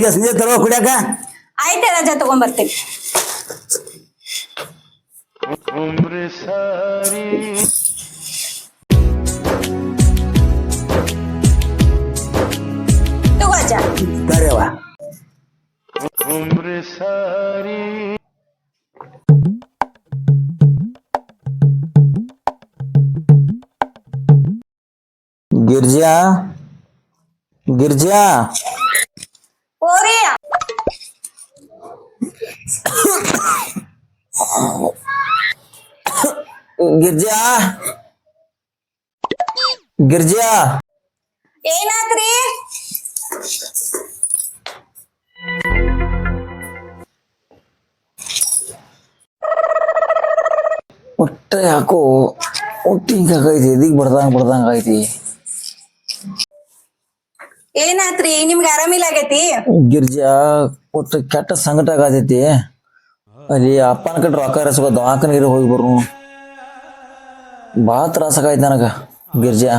Gas ನೀರ್ ತರೋ ಕುಡಿಯಾಕ? ಆಯ್ತು ರಾಜ ತಗೊಂಬರ್ತೀನಿ ತಗೋ ಅಜ್ಜ ಕರೆಯವ ಗಿರ್ಜಾ? ಗಿರ್ಜಾ? ಗಿರ್ಜಾ ಗಿರ್ಜಾ ಏನಾತ್ರಿ ಒಟ್ಟ ಯಾಕೋ ಒಟ್ಟು ಹಿಂಗಾಗೈತಿ ಎದಿಗ್ ಬಡ್ದಂಗ ಬಡ್ದಂಗ ಐತಿ ಏನಾತ್ರಿ? ನಿಮ್ಗೆ ಆರಾಮಿಲ್ಲ ಆಗೈತಿ ಗಿರ್ಜಾ ಒಟ್ಟು ಕೆಟ್ಟ ಸಂಕಟ ಆಗತೈತಿ. ಅಲ್ಲಿ ಅಪ್ಪನ ಕಡೆ ರೊಕ್ಕ ರಸಗೋ ದವಾಖಾನಿಗೆ ಹೋಗಿ ಬರು ಭಾಳ ತ್ರಾಸ ಆಗೈತಿ ನನಗ ಗಿರ್ಜಾ.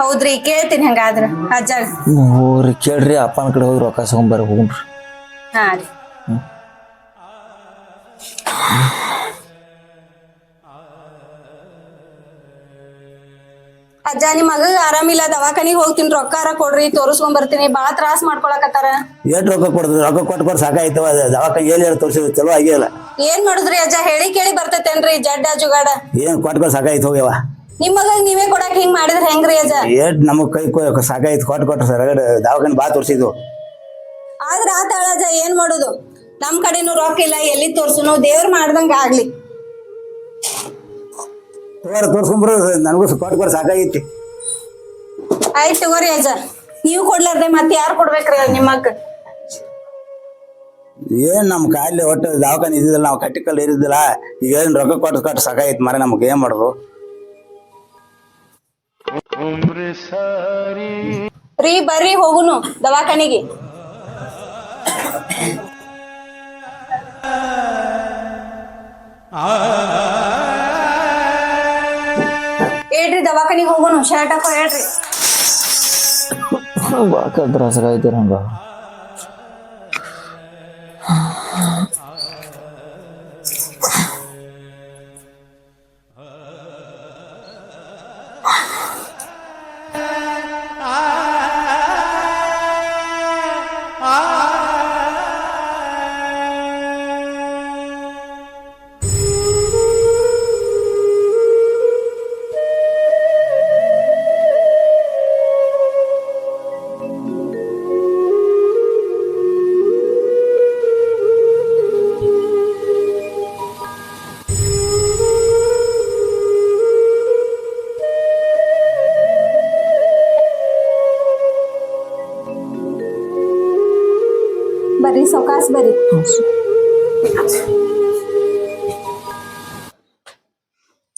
ಹೌದ್ರಿ ಕೇಳ್ತೀನಿ ಹಂಗಾದ್ರ. ಅಜ್ಜ. ಹೋಗ್ರಿ ಕೇಳ್ರಿ ಅಪ್ಪನ ಕಡೆ ಹೋಗಿ ರೊಕ್ಕ ಸಗೊಂಬರ್ರಿ ಹೋಗ್ರಿ ಹಾ ರೀ. ಅಜ್ಜ ನಿಮ್ ಮಗಗ್ ಆರಾಮಿಲ್ಲ ದವಾಖಾನಿಗೆ ಹೋಗ್ತೀನಿ ರೊಕ್ಕಾರ ಕೊಡ್ರಿ ತೋರಿಸ್ಕೊಂಡ್ ಬರ್ತೀನಿ ಬಾ ತ್ರಾಸ್ ಮಾಡ್ಕೊಳಕತ್ತಾರ. ಎಷ್ಟು ರೊಕ್ಕ ಕೊಡ್ತೀವಿ ರೊಕ್ಕ ಕೊಟ್ಟು ಕೊಟ್ಟು ಸಾಕಾಯ್ತವ ದವಾಖಾನೆ ಎಲ್ಲಿ ತೋರಿಸಿದ್ರು ಚಲೋ ಆಗಿಲ್ಲ ಏನ್ ಮಾಡುದ್ರಿ ಅಜ್ಜ? ಹೇಳಿ ಕೇಳಿ ಬರ್ತೈತೇನ್ರಿ ಜಡ್ಡ ಜುಗಾಡ. ಏನು ಕೊಟ್ಟು ಕೊಟ್ಟು ಸಾಕಾಯ್ತು ಹೋಗ್ಯವ. ನಿಮ್ ಮಗಗ್ ನೀವೇ ಕೊಡಕ್ ಹಿಂಗ್ ಮಾಡಿದ್ರ ಹೆಂಗ್ರಿ ಅಜ್ಜ? ಏಟ್ ನಮಗೆ ಕೈ ಕೊ- ಸಾಕಾಯ್ತು ಕೊಟ್ಟು ಕೊಟ್ಟು ಸರ್ ದವಾಖಾನಿ ಬಾ ತೋರಿಸಿದ್ವು. ಆದ್ರ ಆತಾಳ ಅಜ್ಜ ಏನ್ ಮಾಡುದು? ನಮ್ ಕಡೆನೂ ರೊಕ್ಕ ಇಲ್ಲ ಎಲ್ಲಿ ತೋರ್ಸುನು? ದೇವ್ರ ಮಾಡ್ದಂಗ ಆಗ್ಲಿ. ತೋರ ತೋರ್ಸ್ಕೊಂಬರು ನನಗೂ ಕೊಟ್ಟು ಬರ ಸಾಕಾಗೈತಿ. ಆಯ್ತು ತಗೋರಿ ಅಜ್ಜ. ನೀವು ಕೊಡ್ಲಾರ್ದೆ ಮತ್ತೆ ಯಾರು ಕೊಡ್ಬೇಕ್ರಿ ನಿಮ್ಮ ಏನ್ ನಮ್ಮ ಕಾಯಿಲೆ ಒಟ್ಟು ದವಾಖಾನೆ ಇದ್ದಿದ್ದಿಲ್ಲ ನಾವು ಕಟ್ಟಿಕಲ್ ಇರಿದ್ದಿಲ್ಲ ಈಗ ಏನ್ ರೊಕ್ಕ ಕೊಟ್ಟು ಕೊಟ್ಟು ಸಾಕಾಯ್ತು ಮರ ನಮ್ಗೆ ಏನ್ ಮಾಡೋದು? ರೀ ಬರ್ರಿ ಹೋಗುನು ದವಾಖಾನಿಗೆ. ಹೇಳ್ರಿ ದವಾಖಾನಿಗೆ ಹೋಗೋಣ. ಶರ್ಟ್ ಹಾಕೋ ಹೇಳ್ರಿ. ಬಾಕ ತ್ರಾಸ ಆಗೈತಿ ನಂಗೆ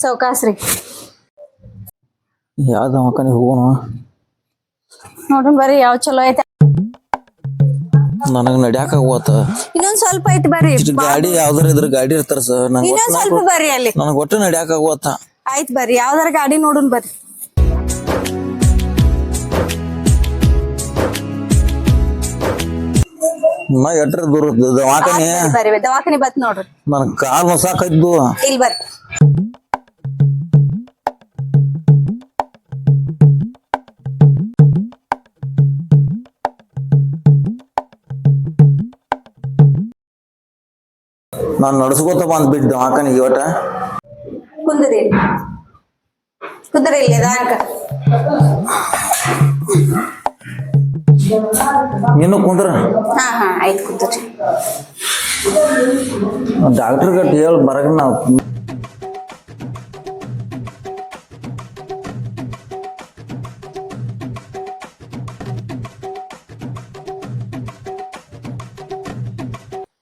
ಸೌಕಾಸ್ ರೀ. ಮಕ್ಕನಿ ಹೋಗೋಣ? ನೋಡೋಣ ಬರ್ರಿ ಯಾವ ಚಲೋ ಐತೆ. ನನಗೆ ನಡ್ಯಾಕ ಆಗೋತ ಇನ್ನೊಂದ್ ಸ್ವಲ್ಪ ಐತಿ ಬರ್ರಿ. ಗಾಡಿ ಯಾವ್ದಾರ ಇದ್ರ ಗಾಡಿ ಇರ್ತಾರ ಸರ್ ನಂಗೆ ಇನ್ನೊಂದ್ ಸ್ವಲ್ಪ ಬರ್ರಿ ಅಲ್ಲಿ. ನನಗೆ ಒಟ್ಟು ನಡ್ಯಾಕ ಆಗೋತ ಆಯ್ತು ಬರ್ರಿ ಯಾವ್ದಾರ ಗಾಡಿ ನೋಡೋಣ ಬರ್ರಿ. ನಾ ಎಟ್ರ ದೂರ ದವಾಖಾನೆ? ಬರ್ರಿ ದವಾಖಾನಿ ಬತ್ ನೋಡ್ರಿ. ನನ್ ಕಾಲ್ ಹೊಸಾಕೈದ್ದು ಇಲ್ಲಿ ಬರ್ರಿ. ನಾನು ನಡ್ಸ್ಕೋತ ಬಂದ್ಬಿಟ್ಟು ದವಾಖಾನಿಗೆ ಇವಟ ಕುಂದ್ರಿ. ಕುಂದ್ರಿ ಇಲ್ಲಿ ದಾನಕ ನೀನು ಕುಂದ್ರ. ಹಾ ಹಾ ಆಯ್ತು ಕುಂದ್ರಿ. ಡಾಕ್ಟರ್ ಗಟ್ ಹೇಳಿ ಬರಗ ನಾವು.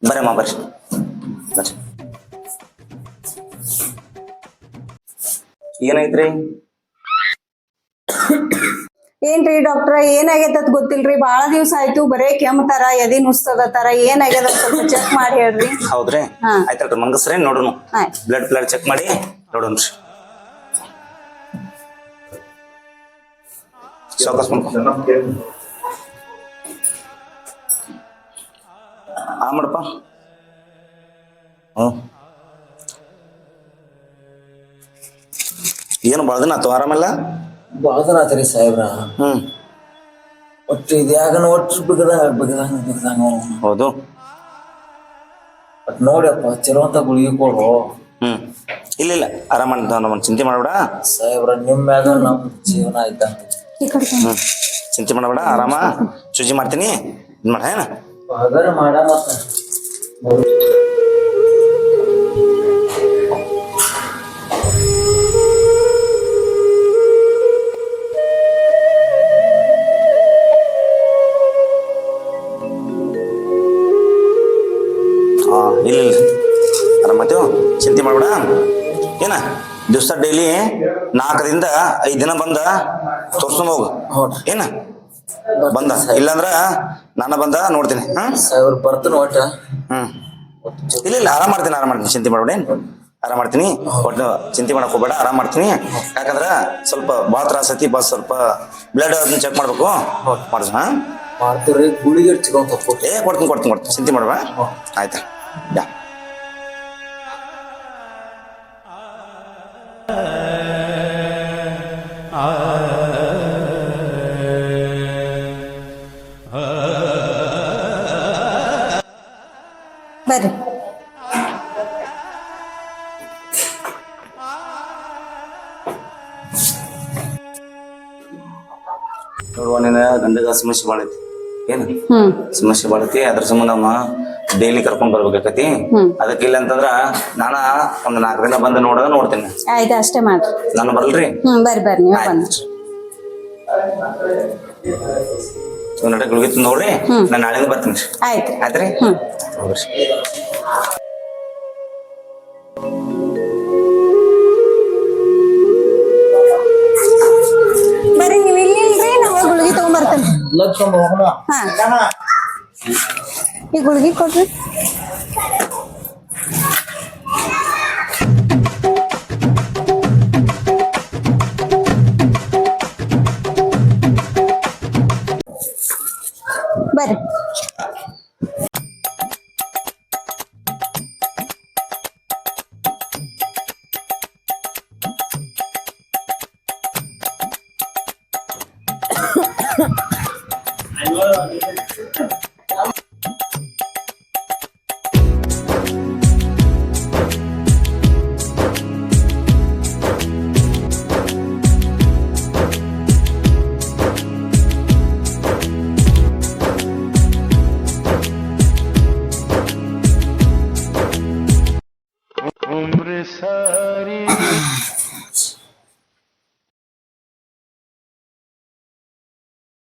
ಬರಮ್ಮ ಬರ್ರಿ ಬರ್ರಿ. ಏನೈತ್ರಿ? ಏನ್ರಿ ಡಾಕ್ಟ್ರ ಏನಾಗೈತ ಗೊತ್ತಿಲ್ರಿ? ಬಾಳ ದಿವಸ ಆಯ್ತು ಬರೇ ಕೆಮ್ಮತಾರ ಎದಿ ನುಸ್ತದತ್ತಾರ ಏನಾಗ್ಯದ ಅಂತ ಸ್ವಲ್ಪ ಚೆಕ್ ಮಾಡಿ ಹೇಳ್ರಿ. ಹೌದ್ರಿ. ಆಯ್ತಲ್ರಿ ಮಂಗಸ್ರಿ ನೋಡೋಣ ಬ್ಲಡ್ ಬ್ಲಡ್ ಚೆಕ್ ಮಾಡಿ ನೋಡೋಣ್ರಿ ಸಾವಕಾಶ ಮಾಡ್ಕೊ ಆನ್ ಮಾಡಪ್ಪ. ಹ್ಞೂ ಏನು ಭಾಳ ದಿನ ಆತು ಆರಾಮಲ್ಲ ಭಾಳ ದಿನ ಆತ್ರಿ ಸಾಹೇಬ್ರ. ಹ್ಮ್. ಒಟ್ಟು ಇದು ಯಾಕನ ಒಟ್ಟು ಬಿಗದಂಗ ಬಿಗದಂಗ. ಹೌದು. ಬಟ್ ನೋಡ್ಯಪ್ಪ ಚಿರುವಂತ ಗುಳಿಗೆ ಕೊಡು. ಹ್ಮ್. ಇಲ್ಲ ಇಲ್ಲ. ಆರಾಮ ನಮ್ಮ ಚಿಂತೆ ಮಾಡಬೇಡ. ಸಾಹೇಬ್ರ ನಿಮ್ಮ ಮ್ಯಾಗ ನಮ್ ಜೀವನ ಹ್ಞೂ ಚಿಂತೆ ಮಾಡಬೇಡ ಆರಾಮ. ಶುಚಿ ಮಾಡ್ತೀನಿ. ಇದು ಮಾಡ ಏನ? ಮಾಡ ಮತ್ತ. ಹಾಂ ಇಲ್ಲ ಇಲ್ಲ ಆರಾಮತ್ತೇವು ಚಿಂತೆ ಮಾಡಬೇಡ. ಏನ? ದಿವಸ ಡೈಲಿ ನಾಲ್ಕರಿಂದ ಐದು ದಿನ ಬಂದ ತೋರ್ಸ್ಕೊಂಡ್ ಹೋಗು. ಏನ? ಬಂದ. ಇಲ್ಲಾಂದ್ರ ನಾನು ಬಂದ ನೋಡ್ತೀನಿ. ಹಾಂ ನೋಟ ಒಟ್ಟ. ಹ್ಮ್. ಇಲ್ಲ ಇಲ್ಲ ಆರಾಮ ಮಾಡ್ತೀನಿ ಆರಾಮ ಮಾಡ್ತೀನಿ. ಚಿಂತೆ ಮಾಡ್ಬೇಡಿ ಆರಾಮ ಮಾಡ್ತೀನಿ. ಒಟ್ಟು ಚಿಂತೆ ಮಾಡಕ್ ಹೋಗ್ಬೇಡ ಆರಾಮ ಮಾಡ್ತೀನಿ. ಯಾಕಂದ್ರ ಸ್ವಲ್ಪ ಭಾಳ ತ್ರಾಸ ಐತಿ ಬಸ್ ಸ್ವಲ್ಪ ಬ್ಲಡ್ ಅದನ್ನ ಚೆಕ್ ಮಾಡ್ಬೇಕು. ಮಾಡಿಸ್ ಹಾ? ಮಾಡ್ತೀವ್ರಿ ಗುಳಿಗೆ ಹಚ್ಕೊಂತ ಏ ಕೊಡ್ತೀನಿ ಕೊಡ್ತೀನಿ ಕೊಡ್ತೀನಿ. ಚಿಂತೆ ಮಾಡ್ಬೇಡ. ಆಯ್ತಾ. ಯಾ ಬರ್ರಿ ನೋಡುವ ಗಂಡಗ ಸಮಸ್ಯೆ ಬಾಳೈತಿ ಏನು? ಹ್ಮ್. ಸಮಸ್ಯೆ ಬಾಳೈತಿ ಅದ್ರ ಸಂಬಂಧ ಅವ ಡೈಲಿ ಕರ್ಕೊಂಡ್ ಬರ್ಬೇಕಾಕತಿ. ಅದಕ್ಕೆ ಇಲ್ಲ ಅಂತಂದ್ರ ನಾನ ಒಂದ್ ನಾಲ್ಕು ದಿನ ಬಂದು ನೋಡೋದ ನೋಡ್ತೀನಿ. ಆಯ್ತು ಅಷ್ಟೇ ಮಾಡ್ರಿ. ನಾನು ಬರಲ್ರಿ? ಹ್ಮ್ ಬರ್ರಿ ಬರ್ರಿ ನೀವು ಬಂದ್ರಿ ನಡೆ ಗುಳಿಗೆ ನೋಡ್ರಿ ನಾನು ನಾಳೆಯಿಂದ ಬರ್ತೀನಿ. ಆಯ್ತು. ಆಯ್ತ್ರಿ? ಹ್ಮ್. ಹೋಗ್ರಿ ಬರ್ರಿ ನೀವು ಇಲ್ಲಿ ಇಲ್ರಿ ನಾವು ಗುಳಿಗೆ ತಗೊಂಬರ್ತೇನೆ ಲಕ್ಷ ಹೋಗೋಣ. ಹಾ. ಈ ಗುಳಿಗೆ ಕೊಡ್ರಿ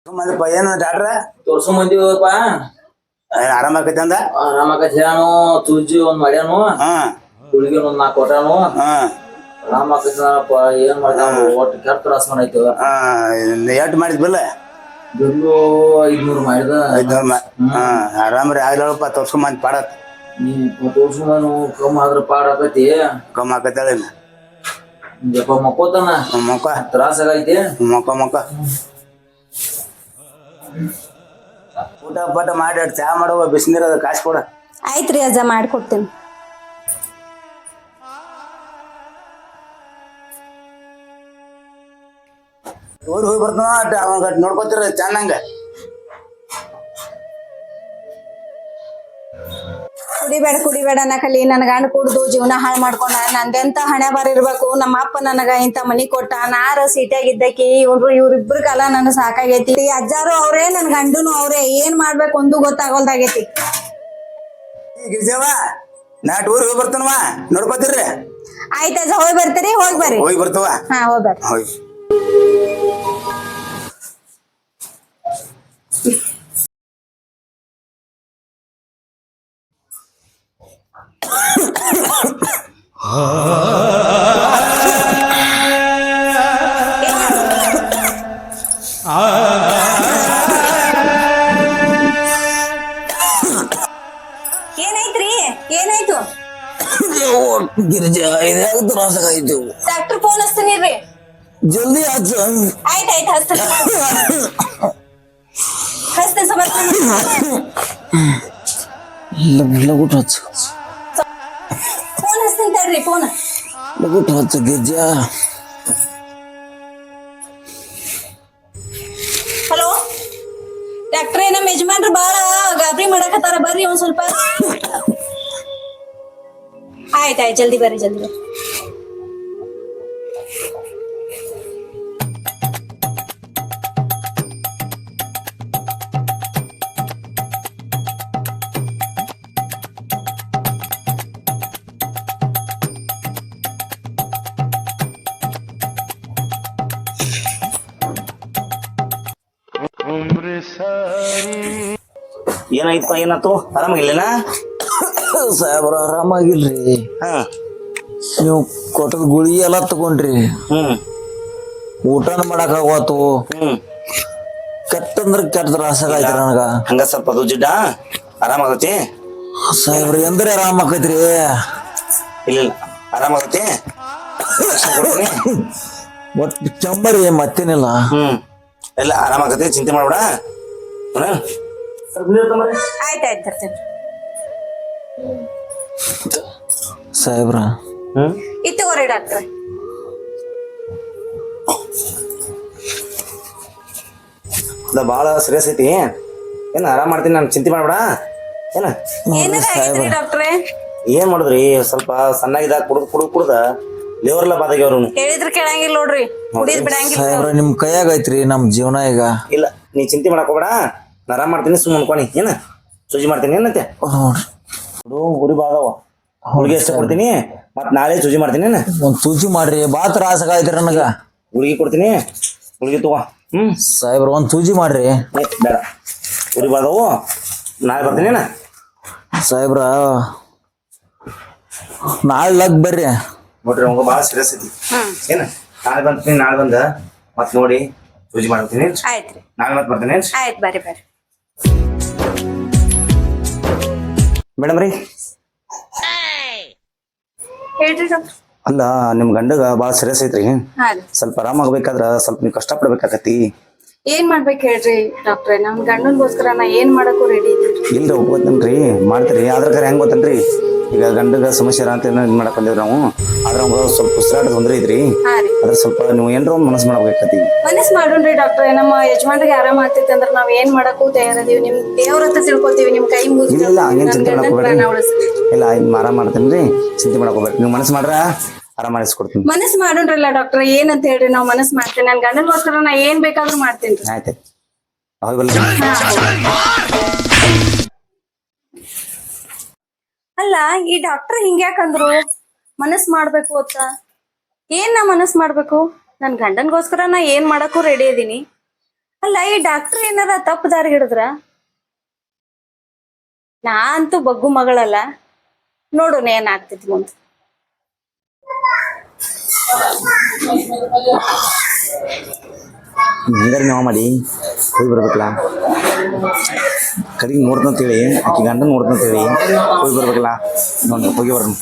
ಮತ್ತಪ್ಪ ಏನು ಡಾಕ್ಟ್ರ ತೋರ್ಸು ಮಂದಿವಪ್ಪ ಆರಾಮ ಆಕೈತಿ ಅಂದ? ಒಂದ್ ಮಾಡ್ಯಾನು. ಹಾ. ಗುಳಿಗೆ ಒಂದ್ ನಾಲ್ಕು ಕೊಟ್ಟಾನು. ಹಾ. ಆರಾಮಾಗತ್ತಪ್ಪ ಏನ್ ಮಾಡ್ತಾನ? ಒಟ್ಟು ಕೆಟ್ಟ ತ್ರಾಸ ಮಾಡೈತಿ ಹಾ ಎಷ್ಟು ಮಾಡಿದ್ ಬಿಲ್ಲ ಬಿಲ್ಲು ಐದ್ನೂರು ಮಾಡಿದ. ಐದ್ನೂರು ಹಾ ರೀ. ಆಗ್ಲಪ್ಪ ತೋರ್ಸ್ಕೊಂಬಂದ್ ಪಾಡತ್ ನೀ ತೋರ್ಸು ನಾನು. ಕಮ್ಮಿ ಆದ್ರ ಪಾಡ ಆಕತಿ. ಕಮ್ಮ ಆಕತ್ತಳ ಜಪ ಮಕ್ಕೋತಾನ. ಮೊಕ್ಕ. ತ್ರಾಸ ಆಗೈತಿ ಮಕ್ಕ ಮೊಕ್ಕ. ಊಟ ಪಾಟ ಮಾಡಿ ಚಾ ಮಾಡುವ ಬಿಸಿನೀರ್ ಅದ ಕಾಸು ಕೊಡ ಆಯ್ತ್ರಿ ಅಜ್ಜ ಮಾಡ್ಕೊಡ್ತೀನಿ. ಊರ್ ಹೋಗಿ ಬರ್ತಾನ ಅಟ್ ಅವಾಗ ನೋಡ್ಕೊತಿರ ಚೆನ್ನಾಗ ಕುಡಿಬೇಡ ಕುಡಿಬೇಡ ಅನ್ನಕಲಿ ನನ್ ಗಂಡ ಕುಡ್ದು ಜೀವನ ಹಾಳು ಮಾಡ್ಕೊಂಡ. ನಂದೆಂತ ಹಣೆ ಬಾರಿ ಇರ್ಬೇಕು ನಮ್ಮ ಅಪ್ಪ ನನಗ ಇಂತ ಮನಿ ಕೊಟ್ಟ. ನಾರ ಸೀಟ್ಯಾಗಿದ್ದಕಿ ಇವ್ರು ಇವ್ರಿಬ್ರು ಕಾಲ ನನ್ ಸಾಕಾಗೈತಿ. ಅಜ್ಜಾರು ಅವ್ರೇ ನನ್ ಗಂಡನು ಅವ್ರೇ. ಏನ್ ಮಾಡ್ಬೇಕು ಒಂದು ಗೊತ್ತಾಗೋಲ್ದಾಗೈತಿ. ಗಿರಿಜವ ನಾ ಊರಿಗೆ ಹೋಗಿ ಬರ್ತಾನವ? ನೋಡ್ಕೋತಿರ್ರಿ? ಆಯ್ತ ಅಜ್ಜ ಹೋಗಿ ಬರ್ತೀರಿ? ಹೋಗಿ ಬರ್ರಿ. ಹೋಗಿ ಬರ್ತವ ಹಾ ಹೋಗಿ ಹೋಗಿ. ಏನಾಯ್ತ್ರಿ ಏನಾಯ್ತು ಗಿರಿಜಾ ಇದ್ಯಾಗ ತ್ರಾಸಾಗೈತಿ ಡಾಕ್ಟರ್ ಫೋನ್ ಹಚ್ತೀನಿ ರೀ ಜಲ್ದಿ ಹಚ್ಚ ಆಯ್ತ್ ಆಯ್ತ್ ಹಚ್ತೀನಿ ಹಚ್ತೀನಿ ಸಮಾಧಾನ ಲಗುಟ್ ಹಚ್ಚ ತಡ್ರಿ ಫೋನ್ ಲಗುಟ್ ಹಚ್ಚ ಗಿರ್ಜಾ. ಹಲೋ? ಡಾಕ್ಟ್ರೇ ನಮ್ಮ ಯಜಮಾನ್ರು ಬಾಳ ಗಾಬರಿ ಮಾಡಕತ್ತಾರ. ಬರ್ರಿ ಒಂದ್ ಸ್ವಲ್ಪ. ಆಯ್ತ್ ಆಯ್ತ್ ಜಲ್ದಿ ಬರ್ರಿ ಜಲ್ದಿ ಬರ್ರಿ. ಏನಾಯ್ತಪ್ಪ ಏನಾಯ್ತು? ಆರಾಮಾಗಿಲ್ಲೇನಾ? ಸಾಹೇಬ್ರ ಆರಾಮಾಗಿಲ್ರಿ. ಹಾ. ನೀವು ಕೊಟ್ಟದ ಗುಳಿ ಎಲ್ಲ ತಗೊಂಡ್ರಿ. ಹ್ಮ್. ಊಟನ ಮಾಡಕ್ ಆಗವತ್ತು ಹ್ಮ್. ಕೆಟ್ಟಂದ್ರ ಕೆಟ್ಟ ತ್ರಾಸಾಗೈತ್ರಿ ನನಗ. ಹಂಗ ಸ್ವಲ್ಪ ಅದು ಜಿಡ್ಡ? ಆರಾಮಾಗತಿ? ಸಾಹೇಬ್ರ ಎಂದ್ರೆ ಆರಾಮ ಆಕೈತ್ರಿ ಇಲ್ಲ ಇಲ್ಲ. ಆರಾಮಾಗತಿ? ಕೊಡ್ತೀನಿ ಒಟ್ಟು ಚಂಬರಿ ಮತ್ತೇನಿಲ್ಲ. ಹ್ಮ್. ಎಲ್ಲ ಆರಾಮಾಗತಿ? ಚಿಂತೆ ಮಾಡ್ಬೇಡ. ಹ್ಮ್? ಸ್ವಲ್ಪ ನೀರು ತಗೊಂಬರ್ರಿ. ಆಯ್ತ್ ಆಯ್ತ್ ತರ್ತೇನೆ ಸಾಹೇಬ್ರ. ಇತ್ತು ಡಾಕ್ಟ್ರೆ. ಅದ ಭಾಳ ಸೀರಿಯಸ್ ಐತಿ. ಏನ್ ಆರಾಮ್ ಮಾಡ್ತೀನಿ ನಾನು ಚಿಂತೆ ಮಾಡ್ಬೇಡ. ಏನ? ಡಾಕ್ಟ್ರೇ? ಏನ್ ಮಾಡುದ್ರಿ? ಸ್ವಲ್ಪ ಸಣ್ಣಗಿದಾಗ ಕುಡ್ದು ಕುಡ್ದು ಕುಡ್ದ ಲಿವರ್ ಎಲ್ಲ ಬಾದಾಗ್ಯವ್ರು ಹೇಳಿದ್ರೆ ಕೇಳಂಗಿಲ್ಲ ನೋಡ್ರಿ. ಕುಡಿದ್ ಬಿಡಂಗಿಲ್ಲ. ಸಾಹೇಬ್ರ ನಿಮ್ ಕೈಯಾಗ ಐತ್ರಿ ನಮ್ ಜೀವನ ಈಗ. ಇಲ್ಲ ನೀ ಚಿಂತೆ ಮಾಡಕ್ ಹೋಗ್ಬೇಡ. ನಾ ಆರಾಮ್ ಮಾಡ್ತೀನಿ ಸುಮ್ಮನೆ ಕೊನಿ ಏನ? ಸೂಜಿ ಮಾಡ್ತೀನಿ ಏನಂತೆ? ಗುರಿ ಬಾದವ ಹುಡುಗಿ ಎಷ್ಟು ಕೊಡ್ತೀನಿ? ಮತ್ ನಾಳೆ ಸೂಜಿ ಮಾಡ್ತೀನಿ ಏನ? ಒಂದ್ ಸೂಜಿ ಮಾಡ್ರಿ ಬಾ ತ್ರಾಸಾಗೈತ್ರಿ ನನಗ. ಹುಡುಗಿ ಕೊಡ್ತೀನಿ. ಹುಡುಗಿ ತಗೋ. ಹ್ಮ್? ಸಾಹೇಬ್ರ ಒಂದ್ ಸೂಜಿ ಮಾಡ್ರಿ. ಏ, ಬೇಡ. ಗುರಿ ಬಾಗವು ನಾಳೆ ಬರ್ತೀನಿ ಏನ? ಸಾಹೇಬ್ರ ನಾಳೆ ಲಗ್ ಬರ್ರಿ. ನೋಡ್ರಿ ಅವಂಗ ಭಾಳ ಸೀರಿಯಸ್ ಐತಿ. ಏನ? ನಾಳೆ ಬಂತೀನಿ ನಾಳೆ ಬಂದ. ಮತ್ ನೋಡಿ ಸೂಜಿ ಮಾಡ್ತೀನಿ ಆಯ್ತ್ರಿ. ನಾಳೆ ಮತ್ ಬರ್ತೀನಿ ಆಯ್ತ್ ಬರ್ರಿ ಬರ್ರಿ. ಮೇಡಮ್ ರೀ? ಹೇಳ್ರಿ ಡಾಕ್ಟ್ರ್. ಅಲ್ಲ ನಿಮ್ ಗಂಡಗ ಬಾಳ ಸೀರಿಯಸ್ ಐತ್ರಿ. ಸ್ವಲ್ಪ ರೀ. ಸ್ವಲ್ಪ ಆರಾಮಾಗ್ಬೇಕಾದ್ರ ಸ್ವಲ್ಪ ನೀವು ಕಷ್ಟಪಡ್ಬೇಕಾಕತಿ ಏನ್ ಮಾಡ್ಬೇಕು ಹೇಳ್ರಿ ಡಾಕ್ಟ್ರೆ? ನಮ್ ಗಂಡನ್ಗೋಸ್ಕರ ನಾ ಏನ್ ಮಾಡಕ್ಕೂ ರೆಡಿ ಇಲ್ರಿ ಒಪ್ಕೋತೇನ್ರಿ ಮಾಡ್ತೀರಿ. ಆದ್ರ ಕರೆ ಹೆಂಗ್ ಗೊತ್ತೇನ್ರಿ? ಈಗ ಗಂಡಗ ಸಮಸ್ಯೆ ಅಂತ ಏನೋ ಇದ್ ಮಾಡಕ್ ನಾವು. ಆದ್ರ ಅವಂಗ ಸ್ವಲ್ಪ ಉಸಿರಾಟ ತೊಂದ್ರೆ ಐತ್ರಿ. ಹಾ ರೀ. ಅದ್ರ ಸ್ವಲ್ಪ ನೀವು ಏನ್ರ ಒಂದ್ ಮನಸ್ಸು ಮಾಡ್ಬೇಕಾಕತಿ ಮನಸ್ ಮಾಡೋಣ್ರಿ ಡಾಕ್ಟರ್ ನಮ್ಮ ಯಜಮಾನ್ರಿಗೆ ಆರಾಮ ಆಗ್ತೈತೆ ಅಂದ್ರೆ ನಾವ್ ಏನ್ ಮಾಡಕ್ಕೂ ತಯಾರದೀವಿ. ನಿಮ್ ದೇವ್ರ ಹತ್ರ ತಿಳ್ಕೊತೀವಿ ನಿಮ್ ಕೈ ಮುಗಿದು ಇಲ್ಲ ಇಲ್ಲ ಹಂಗೇನ್ ಚಿಂತೆ ಮಾಡಕ್ ಹೋಗ್ಬೇಡ್ರಿ ಇಲ್ಲ ಇದ್ ಆರಾಮ್ ಮಾಡ್ತೇನ್ರಿ ಚಿಂತೆ ಮಾಡಕ್ ಹೋಗ್ಬೇಡ್ರಿ ನೀವು ಮನಸ್ಸು ಮಾಡ್ರ ಆರಾಮ್ ಮಾಡಿಸ್ಕೊಡ್ತೀನಿ. ಮನಸ್ ಮಾಡೋಣ್ರಲ್ಲ ಡಾಕ್ಟ್ರೆ ಏನಂತ ಹೇಳ್ರಿ. ನಾವ್ ಮನಸ್ ಮಾಡ್ತೇನೆ ನನ್ ಗಂಡನ್ಗೋಸ್ಕರ ನಾ ಏನ್ ಬೇಕಾದ್ರೂ ಮಾಡ್ತೇನ್ರಿ ಆಯ್ತು ಅವ್ರು ಬರ್ಲಿ ಅಲ್ಲ, ಈ ಡಾಕ್ಟರ್ ಹಿಂಗ್ಯಾಕಂದ್ರು ಮನಸ್ ಮಾಡ್ಬೇಕು ಅಂತ. ಏನ್ ನಾ ಮನಸ್ ಮಾಡ್ಬೇಕು? ನನ್ ಗಂಡನ್ಗೋಸ್ಕರ ನಾ ಏನ್ ಮಾಡಕ್ಕೂ ರೆಡಿ ಇದೀನಿ. ಅಲ್ಲ, ಈ ಡಾಕ್ಟರ್ ಏನಾರ ತಪ್ಪು ದಾರಿ ಹಿಡಿದ್ರ? ನಾ ಅಂತೂ ಬಗ್ಗು ಮಗಳಲ್ಲ. ನೋಡೋಣ ಏನ್ ಆಗ್ತೈತಿ ಮುಂದೆ. ಹೆಂಗಾರ ನೀವು ಮಾಡಿ ಹೋಗಿ ಬರ್ಬೇಕಲ್ಲ ಕಡೆಗೆ ನೋಡ್ತಂತೇಳಿ ಆಕಿ ಗಂಡ ನೋಡ್ತಂತೇಳಿ ಹೋಗಿ ಬರ್ಬೇಕಲ್ಲ ನೋಡಿ ಹೋಗಿ ಬರ್ರಿ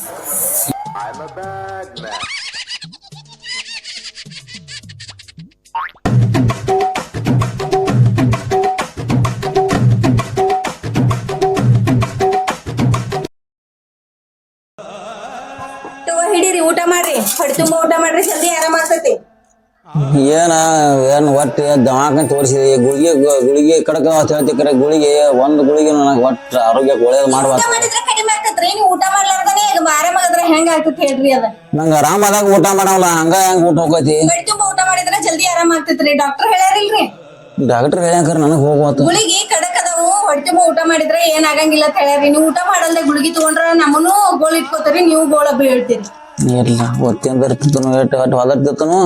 ತಗೋ ಹಿಡೀರಿ ಊಟ ಮಾಡ್ರಿ ಹೊಡಿ ತುಂಬ ಊಟ ಮಾಡ್ರಿ ಜಲ್ದಿ ಆರಾಮ ಆಗ್ತೈತಿ ಏನ ಏನ್ ಒಟ್ಟು ದವಾಖಾನೆ ತೋರಿಸಿದೆ? ಗುಳಿಗೆ ಗುಳಿಗೆ ಕಡಕ ಹೇಳ್ತಿ ಕರೆ ಗುಳಿಗೆ ಒಂದ್ ಗುಳಿಗೆ ನನಗೆ ಒಟ್ಟು ಆರೋಗ್ಯ ಒಳ್ಳೇದು ಮಾಡ್ಬಾರ್ದು. ನಂಗ ಆಗ್ತೈತ್ರಿ. ನೀವು ಊಟ ಆರಾಮಾಗದ್ರ ಹೆಂಗ್ ಮಾಡವಲ್ಲ ಹಂಗ ಹೆಂಗ್ ಊಟ ಹೋಗತಿ ಊಟ ಮಾಡಿದ್ರೆ ಜಲ್ದಿ ಆರಾಮ ಆಗ್ತೈತ್ರಿ. ಡಾಕ್ಟರ್ ಹೇಳ್ಯಾರಿಲ್ರಿ. ಡಾಕ್ಟರ್ ಹೇಳ್ಯಾಕರ ನನಗೆ ಹೋಗ್ಬೋದು ಗುಳಿಗೆ ಕಡಕ್ ಅದಾವು. ಹೊಟ್ಟೆ ಊಟ ಮಾಡಿದ್ರೆ ಏನ್ ಆಗಂಗಿಲ್ಲ ಅಂತ ಹೇಳ್ಯಾರಿ. ನೀವು ಊಟ ಮಾಡಲ್ದೆ ಗುಳಿಗೆ ತಗೊಂಡ್ರ ನಮ್ಮನು ಗೋಳ್ ಇಟ್ಕೋತೀರಿ ನೀವು ಗೋಳ ಬೀಳ್ತೀರಿ. ಇಲ್ಲ ಒತ್ತಿಂದ ಇರ್ತಿತ್ತನು ಎಷ್ಟು ಒಟ್ಟು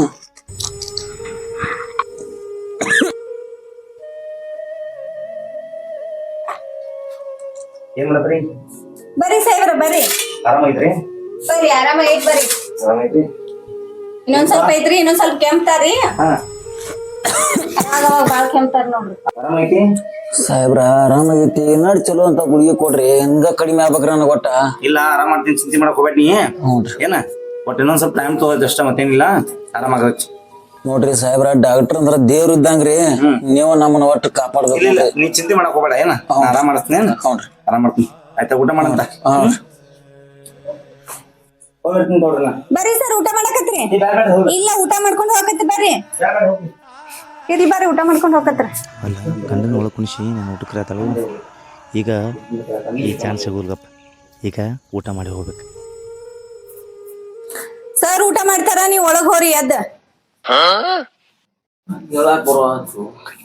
ಏನ್ ಮಾಡತ್ರಿ? ಬರ್ರಿ ಸಾಹೇಬ್ರ ಬರ್ರಿ. ಆರಾಮೈತ್ರಿ ಬರ್ರಿ ಆರಾಮ ಐತ್ ಬರ್ರಿ. ಆರಾಮೈತ್ರಿ ಇನ್ನೊಂದ್ ಸ್ವಲ್ಪ ಐತ್ರಿ ಇನ್ನೊಂದ್ ಸ್ವಲ್ಪ ಕೆಮ್ತಾರಿ ಹಾ. ಅವಾಗ ಬಾಳ್ ಕೆಮ್ತಾರ ನೋಡ್ರಿ. ಆರಾಮೈತಿ ಸಾಹೇಬ್ರ ಆರಾಮಾಗೈತಿ ನಡ್ ಚಲೋ ಅಂತ ಗುಳಿಗೆ ಕೊಡ್ರಿ. ಹೆಂಗ ಕಡಿಮೆ ಆಗ್ಬೇಕ್ರ ನನಗೆ ಒಟ್ಟ? ಇಲ್ಲ ಆರಾಮ ಮಾಡ್ತೀನಿ ಚಿಂತೆ ಮಾಡಕ್ ಹೋಗ್ಬೇಡ ನೀ. ಹ್ಞೂನ್ರಿ ಏನ? ಒಟ್ಟ ಇನ್ನೊಂದ್ ಸ್ವಲ್ಪ ಟೈಮ್ ತಗೋದ್ ಅಷ್ಟ ಮತ್ತೇನಿಲ್ಲ. ಆರಾಮಾಗತ್ತೆ ನೋಡ್ರಿ ಸಾಹೇಬ್ರ ಡಾಕ್ಟರ್ ಅಂದ್ರ ದೇವ್ರ ಇದ್ದಂಗ್ರಿ. ನೀವು ನಮ್ಮನ್ನ ಒಟ್ಟು ಕಾಪಾಡ್ಬೇಕು ಇಲ್ಲ ನೀ ಚಿಂತೆ ಮಾಡಕ್ ಹೋಗ್ಬೇಡ ಏನ? ಆರಾಮ ಆರಾಮ್ ಮಾಡಿಸ್ತೀನಿ ಏನ? ಹ್ಞೂನ್ರಿ ಆರಾಮ್ ಮಾಡ್ತೀನಿ. ಆಯ್ತಾ ಊಟ ಮಾಡಂತ? ಬರ್ರಿ ಸರ್ ಊಟ ಮಾಡಕತ್ರಿ. ಇಲ್ಲ ಊಟ ಮಾಡ್ಕೊಂಡು ಹೋಗತ್ತಿ ಬರ್ರಿ. ಇರಿ. ಬರ್ರಿ ಊಟ ಮಾಡ್ಕೊಂಡು ಹೋಗತ್ರಿ. ಅಲ್ಲ ಗಂಡನ ಒಳಗೆ ಕುಣಿಸಿ ನಾನು ಊಟಕ್ಕೆ ಕರೆಯತ್ತಳು ಈಗ ಈ ಚಾನ್ಸ್ ಸಿಗೋಲ್ಗಪ್ಪ ಈಗ ಊಟ ಮಾಡಿ ಹೋಗ್ಬೇಕು. ಸರ್ ಊಟ ಮಾಡ್ತಾರ? ನೀವ್ ಒಳಗೆ ಹೋರಿ ಎದ್ದ.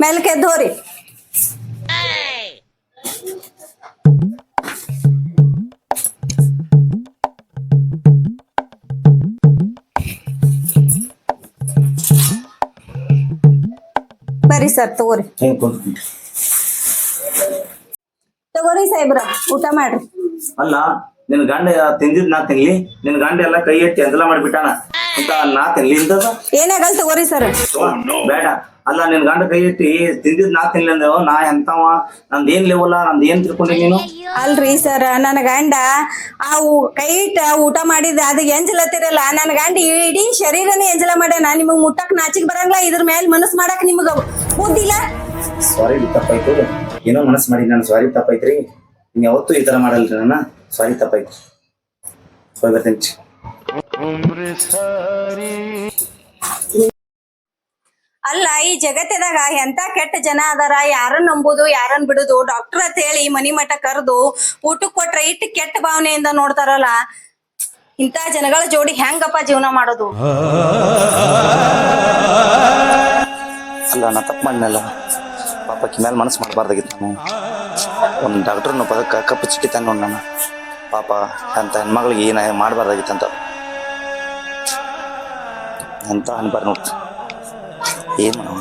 ಮೇಲಕ್ಕೆ ಎದ್ದು ಹೋರಿ. ಸರ್ ತಗೋರಿ. ತಗೋರಿ ಸಾಹೇಬ್ರ ಊಟ ಮಾಡ್ರಿ. ಅಲ್ಲ ನಿನ್ ಗಂಡ ತಿಂದಿದ್ ನಾ ತಿನ್ಲಿ ನಿನ್ ಗಂಡ ಎಲ್ಲ ಕೈ ಎತ್ತಿ ಅಂದಲ ಮಾಡಿಬಿಟ್ಟಾನ. ಅಂತ ನಾ ತಿನ್ಲಿ ಇಂತದ ಏನಾಗಲ್ ತಗೋರಿ ಸರ್. ಬೇಡ. ಅಲ್ಲ ನಿನ್ ಗಂಡ ಕೈ ಎತ್ತಿ ತಿಂದಿದ್ ನಾ ತಿನ್ಲಿ ಅಂದೇವ ನಾ ಎಂತವ? ನಂದ್ ಏನ್ ಲೆವಲ್ಲ ನಂದ್ ಏನ್ ತಿಳ್ಕೊಂಡಿ ನೀನು? ಅಲ್ರಿ ಸರ್ ನನ್ನ ಗಂಡ ಆ ಊ- ಕೈ ಇಟ್ಟ ಊಟ ಮಾಡಿದ ಅದು ಎಂಜಲತ್ತಿರಲ್ಲ ನನ್ನ ಗಂಡ ಇಡೀ ಶರೀರನೇ ಎಂಜಲ ಮಾಡ್ಯಾನ. ನಿಮಗ್ ಮುಟ್ಟಕ್ ನಾಚಿಕ್ ಬರಂಗಿಲ್ಲ ಇದ್ರ ಮೇಲೆ ಮನಸ್ ಮಾಡಕ್ ನಿಮಗ ಬುದ್ಧಿಲ್ಲ. ಸಾರಿ ತಪ್ಪಾಯ್ತು. ಏನೋ ಮನಸ್ಸು ಮಾಡಿ ನಾನು. ಸಾರಿ ತಪ್ಪಾಯ್ತ್ರಿ. ನೀನ್ ಯಾವತ್ತೂ ಈ ತರ ಮಾಡಲ್ರಿ ನನ್ನ. ಸಾರಿ ತಪ್ಪಾಯ್ತು. ಹೋಗಿ ಬರ್ತೀನಿ. ಅಲ್ಲ, ಈ ಜಗತ್ತದಾಗ ಎಂತ ಕೆಟ್ಟ ಜನ ಅದಾರ? ಯಾರನ್ನ ನಂಬುದು, ಯಾರನ್ನ ಬಿಡುದು? ಡಾಕ್ಟರ್ ಅಂತ ಹೇಳಿ, ಮನಿ ಮಠ ಕರೆದು, ಊಟಕ್ ಕೊಟ್ರೆ ಇಟ್ಟು ಕೆಟ್ಟ ಭಾವನೆಯಿಂದ ನೋಡ್ತಾರಲ್ಲ? ಇಂತ ಜನಗಳ ಜೋಡಿ ಹೆಂಗಪ್ಪ ಜೀವನ ಮಾಡೋದು? ಅಲ್ಲ, ನಾ ತಪ್ಪು ಮಾಡಿನಲ್ಲ. ಪಾಪಕ್ಕೆ ಮೇಲೆ ಮನಸ್ಸು ಮಾಡಬಾರ್ದಾಗಿತ್ತು ನಾನು. ಒಂದು ಡಾಕ್ಟ್ರನ್ನ ಪದಕ್ಕೆ ಕಪ್ಪು ಚಿಕ್ಕಿತಾನೆ ನೋಡಿ ನಾನು. ಪಾಪ ಅಂತ ಹೆಣ್ಮಗಳಿಗೆ ಏನು ಮಾಡಬಾರ್ದಾಗಿತ್ತಂತ. ಅಂತ ಅನ್ಬಾರ್ದು yên nó